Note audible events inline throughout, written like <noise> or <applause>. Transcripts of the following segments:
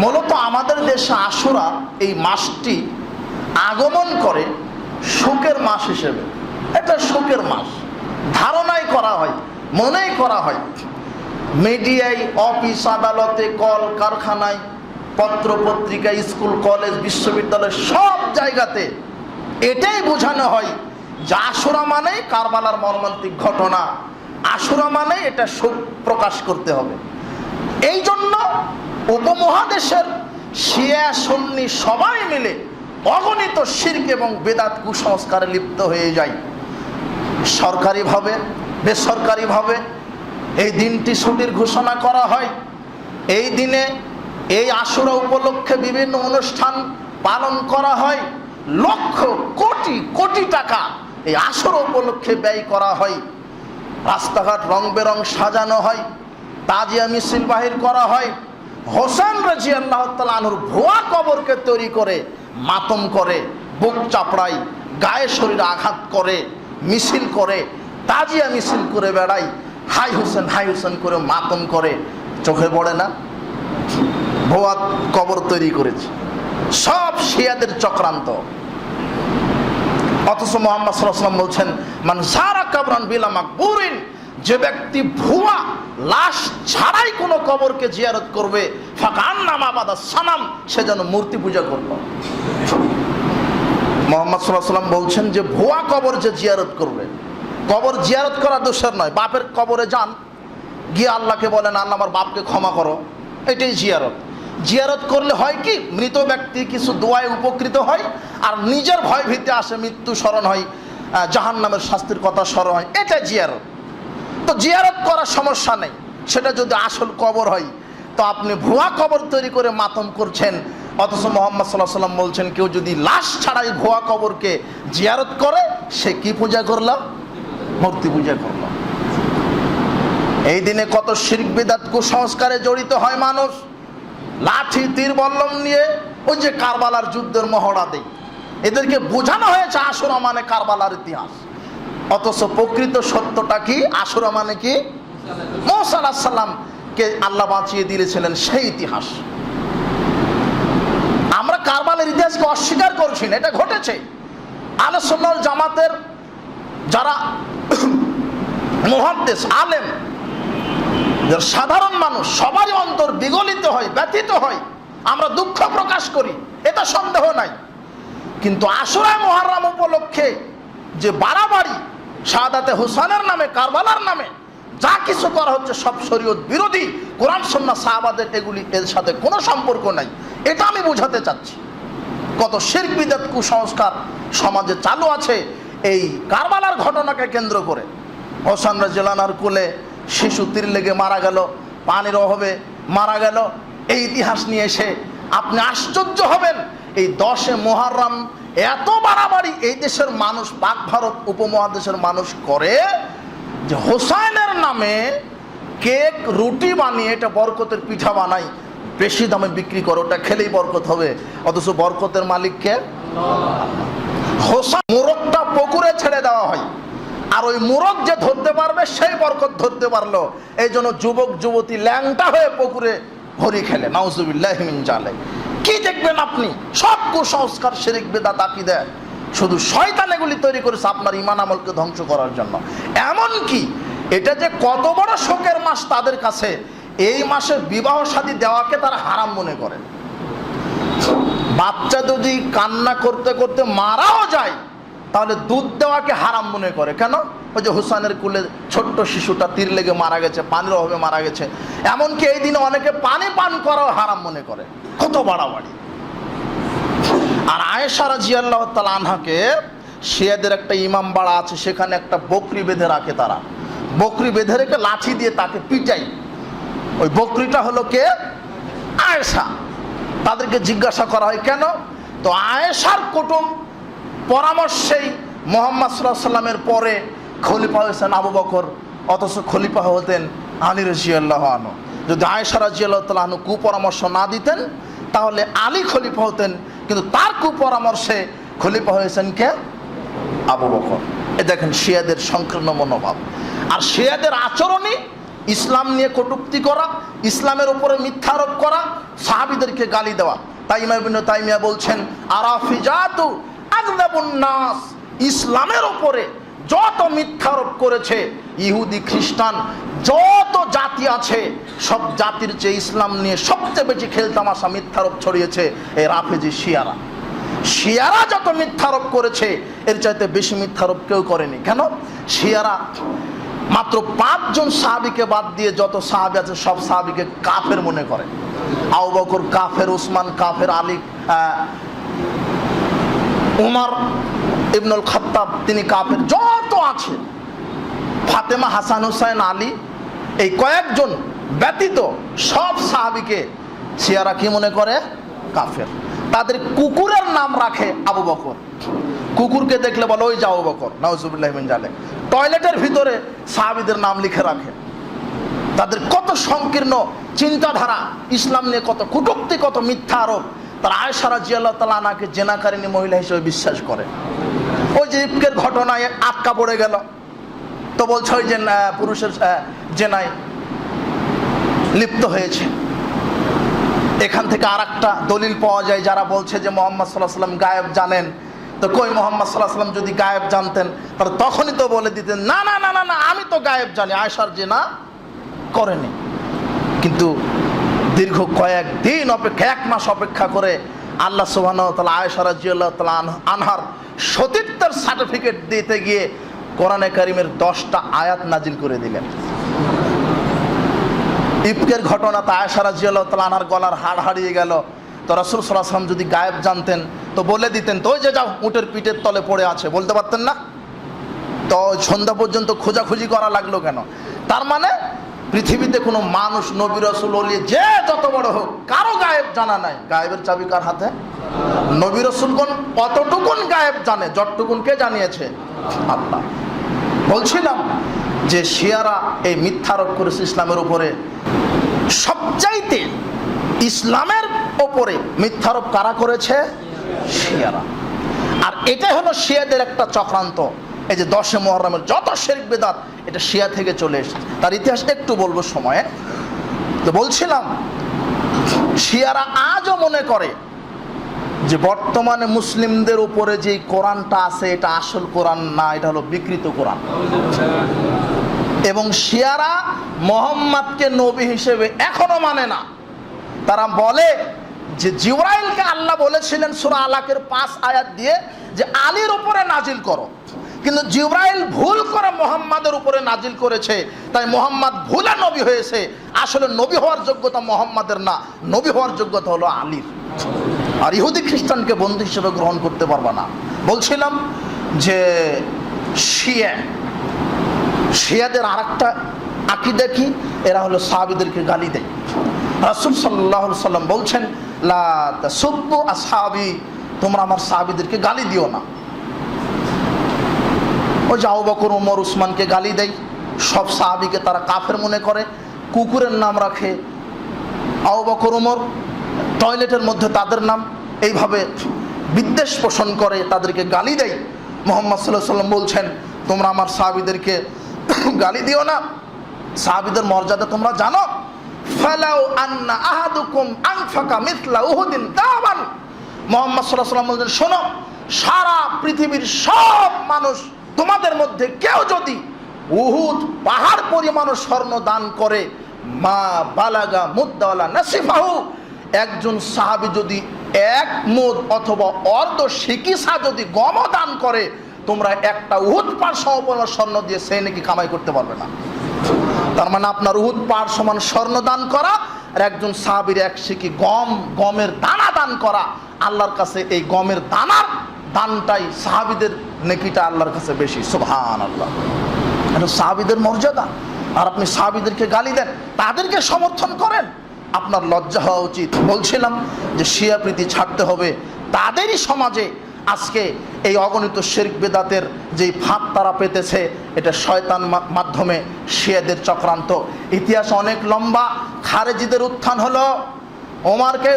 মূলত আমাদের দেশে আশুরা এই মাসটি আগমন করে শোকের মাস হিসেবে। এটা শোকের মাস। ধারণাই করা হয়, মনেই করা হয়। মিডিয়ায়, অফিস, আদালতে, কল, কারখানায় পত্র পত্রিকা স্কুল, কলেজ, বিশ্ববিদ্যালয় সব জায়গাতে এটাই বোঝানো হয় যে আশুরা মানে কারবালার মর্মান্তিক ঘটনা। আশুরা মানে এটা শোক প্রকাশ করতে হবে। এই জন্য উপমহাদেশের শিয়া সুন্নি সবাই মিলে অগণিত শির্ক এবং বেদাত কুসংস্কারে লিপ্ত হয়ে যায়। সরকারিভাবে, বেসরকারিভাবে এই দিনটি ছুটির ঘোষণা করা হয়। এই দিনে এই আশুরা উপলক্ষে বিভিন্ন অনুষ্ঠান পালন করা হয়। লক্ষ কোটি কোটি টাকা এই আশুরা উপলক্ষে ব্যয় করা হয়। রাস্তাঘাট রং বেরং সাজানো হয়। তাজিয়া মিছিল বাহির করা হয়। হোসেন রাজি আল্লাহ তালুর ভুয়া কবরকে তৈরি করে, মাতম করে, বুক চাপড়াই গায়ে শরীরে আঘাত করে, মিছিল করে, তাজিয়া মিছিল করে বেড়াই হাই হোসেন হাই হোসেন করে মাতম করে। চোখে পড়ে না? ভুয়া কবর তৈরি করেছে। সব শিয়াদের চক্রান্ত। অথচ মোহাম্মদ সাল্লাম বলছেন, মান সারা কাবরান বিলা মাকবুরিন যে ব্যক্তি ভুয়া লাশ ছাড়াই কোনো কবরকে জিয়ারত করবে। ফাঁকান নামাবাদা সানাম, সে যেন মূর্তি পূজা করল। মোহাম্মদ সাল্লাহ সাল্লাম বলছেন যে, ভুয়া কবর যে জিয়ারত করবে, কবর জিয়ারত করা দোষের নয়, বাপের কবরে যান, গিয়ে আল্লাহকে বলেন, আল্লাহ আমার বাপকে ক্ষমা করো। এটাই জিয়ারত। জিয়ারত করলে হয় কি, মৃত ব্যক্তি কিছু দোয়ায় উপকৃত হয়, আর নিজের ভয় ভীতে আসে, মৃত্যু স্মরণ হয় জাহান নামের শাস্তির কথা স্মরণ হয়। এটা জিয়ারত। তো জিয়ারত করার সমস্যা নেই। সেটা যদি আসল কবর হয়, তো আপনি ভুয়া কবর তৈরি করে মাতম করছেন। অথচ মোহাম্মদ সাল্লাহ সাল্লাম বলছেন, কেউ যদি লাশ ছাড়াই ভুয়া কবরকে জিয়ারত করে, সে কি পূজা করলাম মূর্তি পূজা করলাম এই দিনে কত শির্ক বিদাত কুসংস্কারে জড়িত হয় মানুষ। লাঠি, তীর, বল্লম নিয়ে ওই যে কারবালার যুদ্ধের মহড়া দেয়। এদেরকে বোঝানো হয়েছে আসরা মানে কারবালার ইতিহাস। অথচ প্রকৃত সত্যটা কি? আসরা মানে কি? মোসাল্লামকে আল্লাহ বাঁচিয়ে দিয়েছিলেন সেই ইতিহাস। আমরা কারবালের ইতিহাসকে অস্বীকার করছি না, এটা ঘটেছে। আলোচনার জামাতের যারা মহাদ্দেশ আলেম সাধারণ মানুষ, সবারই অন্তর বিগলিত হয়, ব্যথিত হয়। আমরা দুঃখ প্রকাশ করি, এটা সন্দেহ নাই। কিন্তু আসরায় মহারাম উপলক্ষে যে বাড়াবাড়ি শাহাদাতে হুসানের নামে, কারবালার নামে যা কিছু করা হচ্ছে সব শরীয়ত বিরোধী। কোরআন সন্না সাহাবাদের এগুলি এর সাথে কোনো সম্পর্ক নাই। এটা আমি বোঝাতে চাচ্ছি। কত শির্ক, বিদাত, কুসংস্কার সমাজে চালু আছে এই কারবালার ঘটনাকে কেন্দ্র করে। হোসান রাজিলানার কোলে শিশু তীর লেগে মারা গেল, পানির অভাবে মারা গেল। এই ইতিহাস নিয়ে এসে আপনি আশ্চর্য হবেন। এই দশে মোহারম এত বাড়াবাড়ি এই দেশের মানুষ, পাক ভারত উপমহাদেশের মানুষ করে যে হোসাইনের নামে কেক, রুটি বানিয়ে এটা বরকতের পিঠা বানাই বেশি দামে বিক্রি করে, ওটা খেলেই বরকত হবে। অথচ বরকতের মালিককে হোসা মোরগটা পুকুরে ছেড়ে দেওয়া হয়। আর ওই মোরগ যে ধরতে পারবে, সেই বরকত ধরতে পারল। এই জন্য যুবক, যুবতী ল্যাংটা হয়ে পুকুরে ভরি খেলে। নাউজুবিল্লাহমিন জালে কি দেখবেন আপনি? সব কুসংস্কার, শেরিক তাকি দেয় শুধু শয়তান এগুলি তৈরি করেছে আপনার ইমান আমলকে ধ্বংস করার জন্য। এমন কি এটা যে কত বড় শোকের মাস তাদের কাছে, এই মাসে বিবাহ শাদী দেওয়াকে তারা হারাম মনে করে। বাচ্চা যদি কান্না করতে করতে মারাও যায়, তাহলে দুধ দেওয়াকে হারাম মনে করে। কেন? ওই যে হুসানের কুলে ছোট্ট শিশুটা তীর লেগে মারা গেছে, পানির অভাবে মারা গেছে। এমনকি এই দিনে অনেকে পানি পান করাও হারাম মনে করে। কত বাড়াবাড়ি। আর আয়েশারা জিয়াল্লাহ তাল আনহাকে শিয়াদের একটা ইমাম বাড়া আছে, সেখানে একটা বকরি বেঁধে রাখে তারা। বকরি বেঁধে রেখে লাঠি দিয়ে তাকে পিটাই ওই বকরিটা হলো কে? আয়েশা। তাদেরকে জিজ্ঞাসা করা হয়, কেন? তো আয়েশার কুটুম পরামর্শেই মোহাম্মদ সাল্লামের পরে খলিফা হয়েছেন আবু বকর, অথচ খলিফা হতেন আলী রজিয়াল্লাহ আনু যদি আয়েশা রাজিয়াল্লাহ তালু কুপরামর্শ না দিতেন তাহলে আলী খলিফা হতেন, কিন্তু তার কুপরামর্শে খলিফা হয়েছেন কে? আবু বকর। এ দেখেন শিয়াদের সংকীর্ণ মনোভাব। আর শিয়াদের আচরণই ইসলাম নিয়ে কটুক্তি করা, ইসলামের উপরে মিথ্যারোপ করা, সাহাবিদেরকে গালি দেওয়া। তাইমা বিন তাইমিয়া বলছেন আরাফিজাতু আগলাবুন নাস, ইসলামের উপরে যত মিথ্যারোপ করেছে ইহুদি খ্রিস্টান, যত জাতি আছে, সব জাতির চেয়ে ইসলাম নিয়ে সবচেয়ে বেশি খেলতামাশা মিথ্যারোপ ছড়িয়েছে এই রাফেজি শিয়ারা। শিয়ারা যত মিথ্যারোপ করেছে, এর চাইতে বেশি মিথ্যারোপ কেউ করেনি। কেন? শিয়ারা মাত্র পাঁচজন সাহাবিকে বাদ দিয়ে যত সাহাবি আছে, সব সাহাবিকে কাফের মনে করে। আউ বকর কাফের, উসমান কাফের, আলী উমার ইবনুল খত্তাব, তিনি কাফের, যত আছে। ফাতেমা হাসান হুসাইন আলী, এই কয়েকজন ব্যতীত সব সাহাবিকে শিয়ারা কি মনে করে? কাফের। তাদের কুকুরের নাম রাখে আবু বকর। কুকুরকে দেখলে বলো, ওই যাও বকর নওয়াজুবিল্লাহমিন টয়লেটের ভিতরে সাহাবিদের নাম লিখে রাখে। তাদের কত সংকীর্ণ চিন্তাধারা, ইসলাম নিয়ে কত কুটুক্তি, কত মিথ্যা আরোপ। তারা আয়সারা জিয়াল্লাহ তালা আনাকে জেনাকারিনী মহিলা হিসেবে বিশ্বাস করে। ওই যে ঘটনায় আটকা পড়ে গেল। তো বলছে ওই যে পুরুষের জেনায় লিপ্ত হয়েছে। এখান থেকে আর একটা দলিল পাওয়া যায় যারা বলছে যে মোহাম্মদ সাল্লাহ সাল্লাম গায়েব জানেন। তো কই মোহাম্মদ সাল্লাহ সাল্লাম যদি গায়েব জানতেন, তাহলে তখনই তো বলে দিতেন, না না না না না, আমি তো গায়েব জানি আয়সার যে না করেনি। কিন্তু দীর্ঘ কয়েক দিন অপেক্ষা, এক মাস অপেক্ষা করে আল্লাহ সুবাহ তালা আয়সা রাজিউল্লাহ তালা আন- আনহার সতীত্বের সার্টিফিকেট দিতে গিয়ে কোরআনে কারিমের দশটা আয়াত নাজিল করে দিলেন। ইফকের ঘটনা তা আয়সা রাজিউল্লাহ তালা আনহার গলার হাড় হারিয়ে গেল। তো রসুল সাল্লাম যদি গায়েব জানতেন, তো বলে দিতেন, তো যে যাও, উটের পিঠের তলে পড়ে আছে। বলতে পারতেন না। তো সন্ধ্যা পর্যন্ত খোঁজাখুঁজি করা লাগল কেন? তার মানে পৃথিবীতে কোনো মানুষ, নবী, রসুল অলি যে যত বড় হোক, কারও গায়েব জানা নাই। গায়েবের চাবি কার হাতে? নবী, রসুলগণ কতটুকুন গায়েব জানে? যতটুকুন কে জানিয়েছে? আল্লাহ। বলছিলাম যে শিয়ারা এই মিথ্যারোপ করেছে ইসলামের উপরে। সবচাইতে ইসলামের ওপরে মিথ্যারোপ কারা করেছে? শিয়ারা। আর এটাই হলো শিয়াদের একটা চক্রান্ত। এই যে দশে মহরমের যত শেরিক বেদাত, এটা শিয়া থেকে চলে এসেছে। তার ইতিহাস একটু বলব সময়ে। তো বলছিলাম, শিয়ারা আজও মনে করে যে বর্তমানে মুসলিমদের উপরে যে কোরআনটা আছে, এটা আসল কোরআন না, এটা হলো বিকৃত কোরআন। এবং শিয়ারা মোহাম্মদকে নবী হিসেবে এখনও মানে না। তারা বলে যে জিব্রাইলকে আল্লাহ বলেছিলেন সুরা আলাকের পাঁচ আয়াত দিয়ে যে আলীর উপরে নাজিল করো। কিন্তু জিব্রাইল ভুল করে মোহাম্মদের উপরে নাজিল করেছে। তাই মোহাম্মদ ভুলে নবী হয়েছে। আসলে নবী হওয়ার যোগ্যতা মোহাম্মদের না। নবী হওয়ার যোগ্যতা হলো আলীর। আর ইহুদি খ্রিস্টানকে বন্ধু হিসেবে গ্রহণ করতে পারবা না। বলছিলাম যে শিয়া, শিয়াদের আর একটা আকিদা কি? এরা হলো সাহাবিদেরকে গালি দেয়। রাসুল সাল্লাহ সাল্লাম বলছেন, লা সুব্বু আসহাবি তোমরা আমার সাহাবিদেরকে গালি দিও না। ও যাও বকর উমর উসমানকে গালি দেয় সব সাহাবিকে তারা কাফের মনে করে। কুকুরের নাম রাখে আউ বকর উমর। টয়লেটের মধ্যে তাদের নাম। এইভাবে বিদ্বেষ পোষণ করে, তাদেরকে গালি দেয় মোহাম্মদ সাল্লাহ সাল্লাম বলছেন, তোমরা আমার সাহাবিদেরকে <coughs> গালি দিও না। সাহাবিদের মর্যাদা তোমরা জানো। ফালাউ আন্না আহাদুকুম আনফাকা মিথলা উহুদিন দাবান মোহাম্মদ সাল্লাহ সাল্লাম বলছেন, শোনো, সারা পৃথিবীর সব মানুষ তোমাদের মধ্যে কেউ যদি উহুদ পাহাড় পরিমাণ স্বর্ণ দান করে, মা বালাগা মুদ্দাওয়ালা নাসিফাহু, একজন সাহাবি যদি এক মুদ অথবা অর্ধ সিকিসা যদি গম দান করে, তোমরা একটা উহুদ পার সমপরিমাণ স্বর্ণ দিয়ে সে নাকি কামাই করতে পারবে না। তার মানে আপনার উহুদ পার সমান স্বর্ণ দান করা আর একজন সাহাবির এক শিখি গম, গমের দানা দান করা, আল্লাহর কাছে এই গমের দানার দানটাই সাহাবিদের নেকিটা আল্লাহর কাছে বেশি সুবহান আল্লাহ এটা সাহাবিদের মর্যাদা। আর আপনি সাহাবিদেরকে গালি দেন, তাদেরকে সমর্থন করেন, আপনার লজ্জা হওয়া উচিত। বলছিলাম যে শিয়া প্রীতি ছাড়তে হবে, তাদেরই সমাজে আজকে এই অগণিত শেরিক বেদাতের যেই ফাঁদ তারা পেতেছে, এটা শয়তান মাধ্যমে শিয়াদের চক্রান্ত। ইতিহাস অনেক লম্বা। খারেজিদের উত্থান হলো, ওমারকে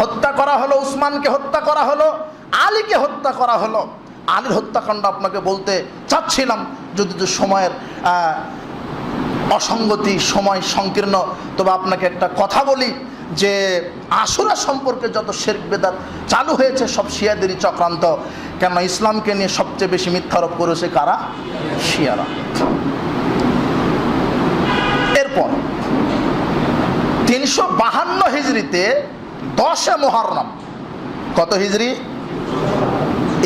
হত্যা করা হলো, উসমানকে হত্যা করা হলো আলীকে হত্যা করা হলো। আলীর হত্যাকাণ্ড আপনাকে বলতে চাচ্ছিলাম, যদি তো সময়ের অসঙ্গতি, সময় সংকীর্ণ, তবে আপনাকে একটা কথা বলি, যে আসুরা সম্পর্কে যত শেরক বেদাত চালু হয়েছে, সব শিয়াদেরই চক্রান্ত। কেন ইসলামকে নিয়ে সবচেয়ে বেশি মিথ্যারোপ করেছে কারা? শিয়ারা। এরপর, তিনশো বাহান্ন হিজড়িতে দশে মোহরম কত হিজড়ি?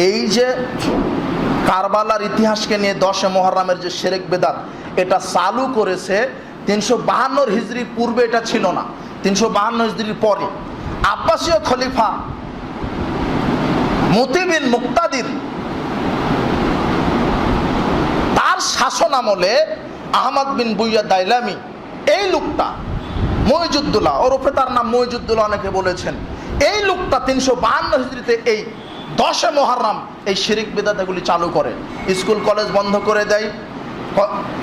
এই যে কারবালার ইতিহাসকে নিয়ে দশে মোহরমের যে শেরেক বেদাত, এটা চালু করেছে তিনশো বাহান্নর হিজড়ির পূর্বে এটা ছিল না। তিনশো বাহান্ন হিজড়ির পরে আব্বাসীয় খলিফা মতিবিন মুক্তাদির তার শাসন আমলে আহমদ বিন বুইয়া দাইলামি, এই লোকটা মহিজুদ্দুল্লাহ ওরফে তার নাম মহিজুদ্দুল্লাহ অনেকে বলেছেন, এই লোকটা তিনশো বাহান্ন হিজড়িতে এই দশে মহারাম এই শিরিক বেদাতাগুলি চালু করে। স্কুল, কলেজ বন্ধ করে দেয়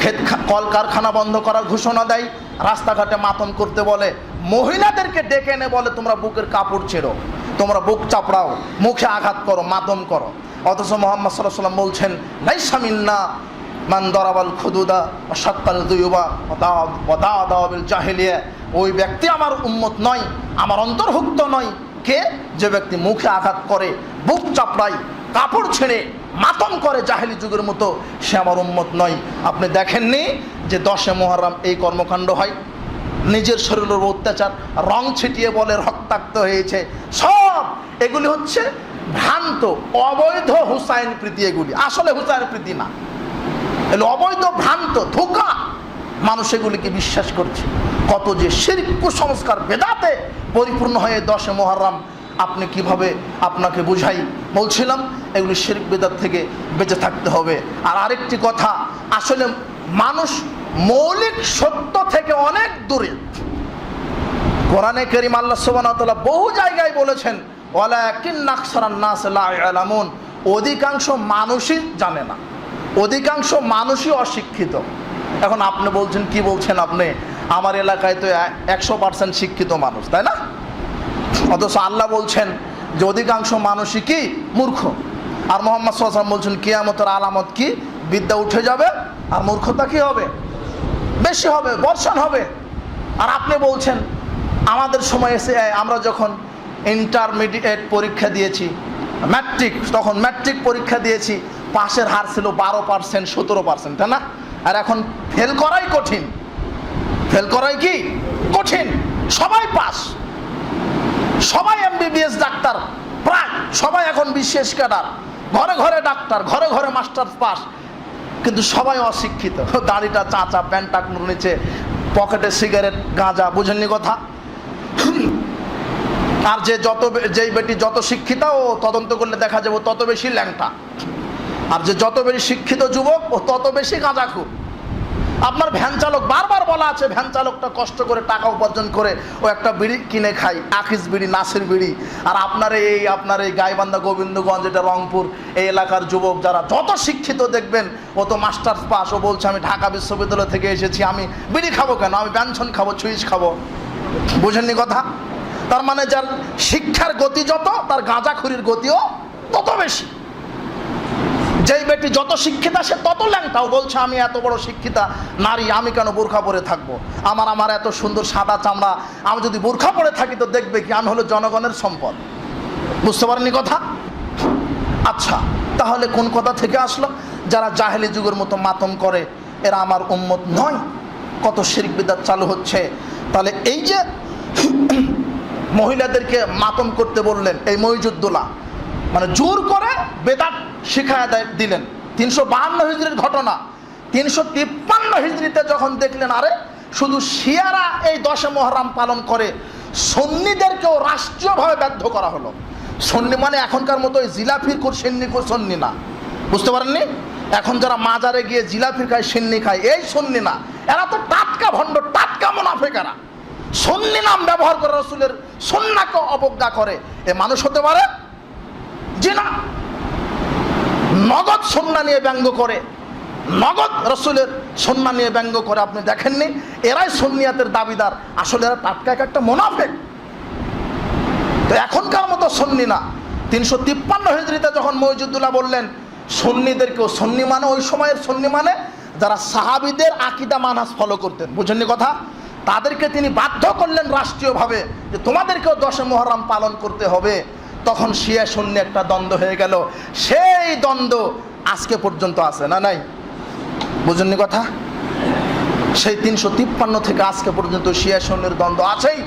ক্ষেত কলকারখানা বন্ধ করার ঘোষণা দেয়, রাস্তাঘাটে মাতম করতে বলে। মহিলাদেরকে ডেকে এনে বলে, তোমরা বুকের কাপড় ছেড়ো, তোমরা বুক চাপড়াও, মুখে আঘাত করো, মাতম করো। অথচ মোহাম্মদ সাল্লাহ সাল্লাম বলছেন লাইসামিন্না মান দরাবাল খুদুদা সাক্কাল দুয়ুবা দাওয়াবিল জাহেলিয়া। ওই ব্যক্তি আমার উম্মত নয়, আমার অন্তর্ভুক্ত নয়। কে যে ব্যক্তি মুখে আঘাত করে, বুক চাপড়ায়, কাপড় ছেড়ে মাতম করে জাহেলি যুগের মতো, সে আমার উন্মত নয়। আপনি দেখেননি যে দশে মহরম এই কর্মকাণ্ড হয়? নিজের শরীরের অত্যাচার, রং ছিটিয়ে বলে রক্তাক্ত হয়েছে। সব এগুলি হচ্ছে ভ্রান্ত, অবৈধ হুসাইন প্রীতি এগুলি। আসলে হুসাইন প্রীতি না। অবৈধ ভ্রান্ত, ধোকা মানুষ এগুলিকে বিশ্বাস করছে। কত যে শিরিক কুসংস্কার বেদাতে পরিপূর্ণ হয়ে দশে মহরম আপনি কীভাবে আপনাকে বুঝাই? বলছিলাম, এগুলি শিরিক বেদাত থেকে বেঁচে থাকতে হবে। আর আরেকটি কথা, আসলে মানুষ মৌলিক সত্য থেকে অনেক দূরে। কোরআনে করিম আল্লাহ সুবাহতাল্লাহ বহু জায়গায় বলেছেন অধিকাংশ মানুষই জানে না। অধিকাংশ মানুষই অশিক্ষিত। এখন আপনি বলছেন, কি বলছেন আপনি? আমার এলাকায় তো একশো পার্সেন্ট শিক্ষিত মানুষ, তাই না? অথচ আল্লাহ বলছেন যে অধিকাংশ মানুষই কি? মূর্খ। আর মোহাম্মদ সাল্লাম বলছেন, কিয়ামতের আলামত কি? বিদ্যা উঠে যাবে আর মূর্খতা কি হবে? বেশি হবে, বর্ষণ হবে। আর আপনি বলছেন, আমাদের সময় এসে আমরা যখন ইন্টারমিডিয়েট পরীক্ষা দিয়েছি ম্যাট্রিক তখন ম্যাট্রিক পরীক্ষা দিয়েছি, পাশের হার ছিল বারো পার্সেন্ট, সতেরো পার্সেন্ট, তাই না? আর এখন ফেল করাই কঠিন। ফেল করাই কি? কঠিন। সবাই পাস। সবাই এমবিবিএস ডাক্তার। প্রায় সবাই এখন বিশেষ ক্যাডার। ঘরে ঘরে ডাক্তার, ঘরে ঘরে মাস্টার পাস। কিন্তু সবাই অশিক্ষিত। <laughs> দাড়িটা, চাচা, প্যান্ট টাকনুর নিচে, পকেটে সিগারেট, গাঁজা, বুঝেননি কথা? <clears throat> আর যে যত যেই বেটি যত শিক্ষিতা, ও তদন্ত করলে দেখা যাবে তত বেশি ল্যাংটা। আর যে যত বেশি শিক্ষিত যুবক ও তত বেশি গাঁজাখুর। আপনার ভ্যান চালক, বারবার বলা আছে, ভ্যান চালকটা কষ্ট করে টাকা উপার্জন করে ও একটা বিড়ি কিনে খায় আকিস বিড়ি, নাসির বিড়ি। আর আপনার এই আপনার এই গাইবান্ধা গোবিন্দগঞ্জ, এটা রংপুর, এই এলাকার যুবক যারা যত শিক্ষিত দেখবেন, ও তো মাস্টার্স পাস, ও বলছে, আমি ঢাকা বিশ্ববিদ্যালয় থেকে এসেছি, আমি বিড়ি খাব কেন? আমি ব্যঞ্জন খাব সুইচ খাব। বুঝেননি কথা? তার মানে যার শিক্ষার গতি যত, তার গাঁজাখুরির গতিও তত বেশি। যেই বেটি যত শিক্ষিতা, সে তত ল্যাংটাও বলছে, আমি এত বড় শিক্ষিতা, নারী, আমি কেন বোরখা পরে থাকব? আমার আমার এত সুন্দর সাদা চামড়া, আমি যদি বোরখা পরে থাকি তো দেখবে কি আমি হলো জনগণের সম্পদ। বুঝতে পারেননি কথা? আচ্ছা তাহলে কোন কথা থেকে আসলো? যারা জাহেলি যুগের মতো মাতম করে, এরা আমার উম্মত নয়। কত শিরিক বিদাত চালু হচ্ছে। তাহলে এই যে <clears throat> মহিলাদেরকে মাতম করতে বললেন, এই মহিজুদ্দোলা মানে জোর করে বেদাত শিখায় দিলেন। তিনশো বাহান্ন হিজড়ির ঘটনা। তিনশো তিপ্পান্ন হিজড়িতে যখন দেখলেন, আরে, শুধু শিয়ারা এই দশে মহরাম পালন করে, সন্নিদেরকেও রাষ্ট্রীয়ভাবে বাধ্য করা হলো। সন্নি মানে এখনকার মতো ওই জিলাফির কোর, সেন্নি কোর সন্নি না। বুঝতে পারেননি? এখন যারা মাজারে গিয়ে জিলাফি খায়, সেন্নি খায়, এই সন্নি না। এরা তো টাটকা ভণ্ড, টাটকা মুনাফেকারা। সন্নি নাম ব্যবহার করে রসুলের সন্নাকে অবজ্ঞা করে। এ মানুষ হতে পারে যে না নগদ সন্না নিয়ে ব্যঙ্গ করে, নগদ রসুলের সন্না নিয়ে ব্যঙ্গ করে আপনি দেখেননি? এরাই সন্নিয়াতের দাবিদার। আসলে এরা টাটকা এক একটা মোনাফেক। তো এখনকার মতো সন্নি না। তিনশো তিপ্পান্ন হিজড়িতে যখন মহিজুদ্দুল্লাহ বললেন, সন্নিদেরকেও সন্নি মানে ওই সময়ের সন্নি মানে যারা সাহাবিদের আকিদা মানাস ফলো করতেন। বুঝেননি কথা? তাদেরকে তিনি বাধ্য করলেন রাষ্ট্রীয়ভাবে যে তোমাদেরকেও দশে মহরম পালন করতে হবে। তখন শিয়া শূন্য একটা দ্বন্দ্ব হয়ে গেল। সেই দ্বন্দ্ব আজকে পর্যন্ত আছে না নাই? বুঝেননি কথা? সেই তিনশো তিপ্পান্ন থেকে আজকে পর্যন্ত শিয়া সৈন্যের দ্বন্দ্ব আছেই।